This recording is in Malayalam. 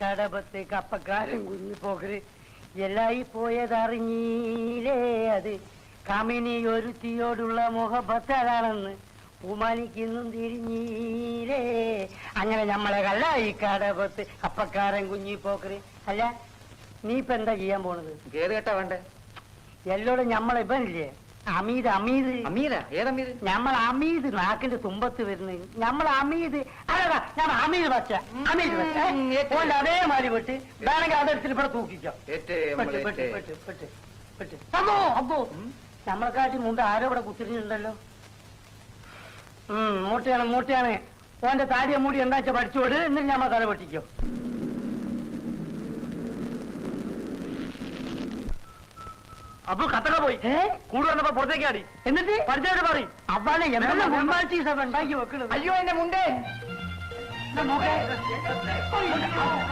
കടപത്ത് കപ്പക്കാരൻ കുഞ്ഞു പോകര് എല്ലായി പോയതറിഞ്ഞീലേ അത്? കമിനി ഒരുത്തിയോടുള്ള മുഖപത്തരാണെന്ന് ഉമാനിക്കുന്നും തിരിഞ്ഞീലേ അങ്ങനെ നമ്മളെ കല്ലായി കടപത്ത് കപ്പക്കാരൻ കുഞ്ഞി പോക്കര് അല്ല നീ ഇപ്പൊ എന്താ ചെയ്യാൻ പോണത്? ഏത് കേട്ടാ വേണ്ടേ? എല്ലോടും ഞമ്മളെ ഇവനില്ലേ? അമീത് അമീത് അമീര ഏതമീത് ഞമ്മൾ അമീത് നാക്കിന്റെ തുമ്പത്ത് വരുന്നത്. ഞമ്മൾ അമീത് അല്ലടാ ഞാൻ അമീത് വച്ച. അമീത് വച്ച. ഏറ്റു. ഓന്റെ അതേമാതിരി വിട്ട്. വേണമെങ്കിൽ അതെടുത്തിട്ട് ഇവിടെ തൂക്കിക്കോ. അമ്മോ, അമ്മോ. നമ്മളെക്കാട്ടി മുമ്പ് ആരോ ഇവിടെ കുത്തിരിഞ്ഞിട്ടുണ്ടല്ലോ മൂട്ടയാണ് മൂട്ടയാണ്. ഓന്റെ താടിയെ മൂടി എന്താ വെച്ചാ പഠിച്ചോട്? എന്നിട്ട് ഞമ്മ തല പൊട്ടിക്കോ. അപ്പൊ കത്തക പോയി. ഏ? കൂടെ വന്നപ്പോ പുറത്തേക്ക് ആടി എന്നിട്ട്? പഠിച്ചോട് പറയും. അവനെ എന്തെല്ലാം ഉണ്ടാക്കി വെക്കണത്? അയ്യോ എന്റെ മുണ്ടേ. 那么黑的鞋跟么用